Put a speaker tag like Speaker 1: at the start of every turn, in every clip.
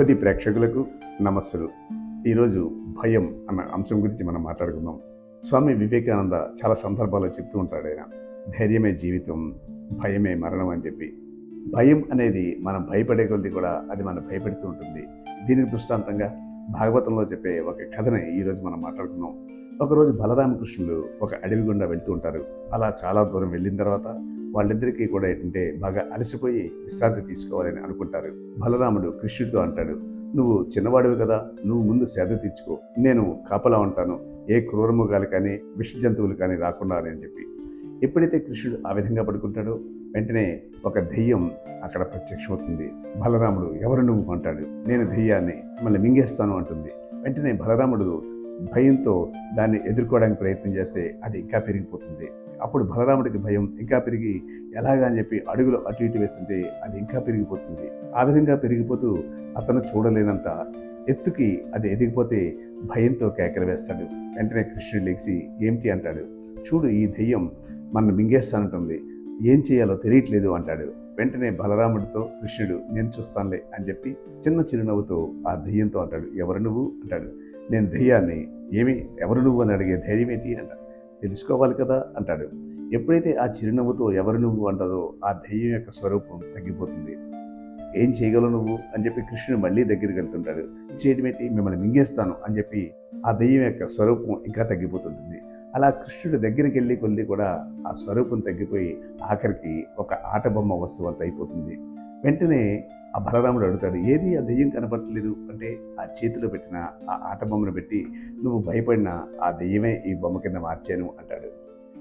Speaker 1: పది ప్రేక్షకులకు నమస్సులు. ఈరోజు భయం అన్న అంశం గురించి మనం మాట్లాడుకుందాం. స్వామి వివేకానంద చాలా సందర్భాల్లో చెప్తూ ఉంటాడు ఆయన. ధైర్యమే జీవితం భయమే మరణం అని చెప్పి. భయం అనేది మనం భయపడే కొద్ది కూడా అది మనం భయపెడుతూ ఉంటుంది. దీనికి దృష్టాంతంగా భాగవతంలో చెప్పే ఒక కథనే ఈరోజు మనం మాట్లాడుకుందాం. ఒకరోజు బలరామకృష్ణులు ఒక అడవి గుండా వెళ్తూ ఉంటారు. అలా చాలా దూరం వెళ్ళిన తర్వాత వాళ్ళిద్దరికీ కూడా ఏంటంటే బాగా అలసిపోయి విశ్రాంతి తీసుకోవాలని అనుకుంటారు. బలరాముడు కృష్ణుడితో అంటాడు నువ్వు చిన్నవాడివి కదా నువ్వు ముందు సేద తీర్చుకో. నేను కాపలా ఉంటాను. ఏ క్రూరముగాలు కానీ విష జంతువులు కానీ రాకుండా అని చెప్పి. ఎప్పుడైతే కృష్ణుడు ఆ విధంగా పడుకుంటాడో వెంటనే ఒక దెయ్యం అక్కడ ప్రత్యక్షమవుతుంది. బలరాముడు ఎవరు నువ్వు? అంటాడు. నేను దెయ్యాన్ని మళ్ళీ మింగేస్తాను అంటుంది. వెంటనే బలరాముడు భయంతో దాన్ని ఎదుర్కోవడానికి ప్రయత్నం చేస్తే అది ఇంకా పెరిగిపోతుంది. అప్పుడు బలరాముడికి భయం ఇంకా పెరిగి ఎలాగా అని చెప్పి అడుగులు అటు ఇటు వేస్తుంటే అది ఇంకా పెరిగిపోతుంది. ఆ విధంగా పెరిగిపోతూ అతను చూడలేనంత ఎత్తుకి అది ఎదిగిపోతే భయంతో కేకలు వేస్తాడు. వెంటనే కృష్ణుడు లేచి ఏమిటి? అంటాడు. చూడు ఈ దెయ్యం మనం మింగేస్తానంటుంది. ఏం చేయాలో తెలియట్లేదు అంటాడు. వెంటనే బలరాముడితో కృష్ణుడు నేను చూస్తానులే అని చెప్పి చిన్న చిరునవ్వుతో ఆ దెయ్యంతో అంటాడు. ఎవరు నువ్వు? అంటాడు. నేను దెయ్యాన్ని ఏమి ఎవరు నువ్వు? అని అడిగే ధైర్యం ఏంటి? అంటాడు. తెలుసుకోవాలి కదా అంటాడు. ఎప్పుడైతే ఆ చిరునవ్వుతో ఎవరు నువ్వు అంటదో ఆ దెయ్యం యొక్క స్వరూపం తగ్గిపోతుంది. ఏం చేయగలవు నువ్వు? అని చెప్పి కృష్ణుడు మళ్ళీ దగ్గరికి వెళ్తుంటాడు. చేయటమేంటి మిమ్మల్ని మింగేస్తాను అని చెప్పి ఆ దెయ్యం యొక్క స్వరూపం ఇంకా తగ్గిపోతుంటుంది. అలా కృష్ణుడు దగ్గరికి వెళ్ళి కొద్ది కూడా ఆ స్వరూపం తగ్గిపోయి ఆఖరికి ఒక ఆట బొమ్మ వస్తువు అంత అయిపోతుంది. వెంటనే ఆ బలరాముడు అడుగుతాడు ఏది ఆ దెయ్యం కనపడలేదు అంటే ఆ చేతిలో పెట్టిన ఆ ఆట బొమ్మను పెట్టి నువ్వు భయపడిన ఆ దెయ్యమే ఈ బొమ్మ కింద మార్చాను అంటాడు.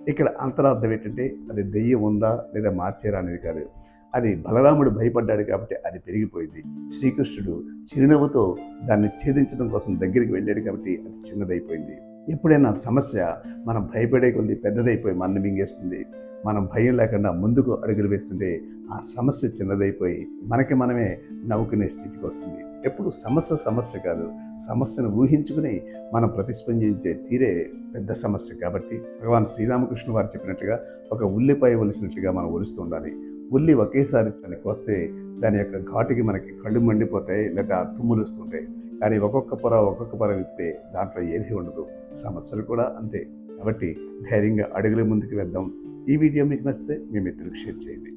Speaker 1: ఇక్కడ అంతరార్థం ఏంటంటే అది దెయ్యం ఉందా లేదా మార్చారా అనేది కాదు. అది బలరాముడు భయపడ్డాడు కాబట్టి అది పెరిగిపోయింది. శ్రీకృష్ణుడు చిరునవ్వుతో దాన్ని ఛేదించడం కోసం దగ్గరికి వెళ్ళాడు కాబట్టి అది చిన్నదైపోయింది. ఎప్పుడైనా సమస్య మనం భయపడే కొద్ది పెద్దదైపోయి మన మింగేస్తుంది. మనం భయం లేకుండా ముందుకు అడుగులు వేస్తుంటే ఆ సమస్య చిన్నదైపోయి మనకి మనమే నవ్వుకునే స్థితికి వస్తుంది. ఎప్పుడు సమస్య సమస్య కాదు సమస్యను ఊహించుకుని మనం ప్రతిస్పందించే తీరే పెద్ద సమస్య కాబట్టి భగవాన్ శ్రీరామకృష్ణ వారు చెప్పినట్టుగా ఒక ఉల్లిపాయ ఒలిసినట్టుగా మనం ఒలుస్తూ ఉండాలి. ఉల్లి ఒకేసారి దాన్ని వస్తే దాని యొక్క ఘాటుకి మనకి కళ్ళు మండిపోతాయి లేదా తుమ్ములు వస్తుంటాయి. కానీ ఒక్కొక్క పొర ఒక్కొక్క పొర విప్పితే దాంట్లో ఏది ఉండదు. సమస్యలు కూడా అంతే. కాబట్టి ధైర్యంగా అడుగుల ముందుకు వెళ్దాం ఈ వీడియో మీకు నచ్చితే మీ మిత్రులకు షేర్ చేయండి.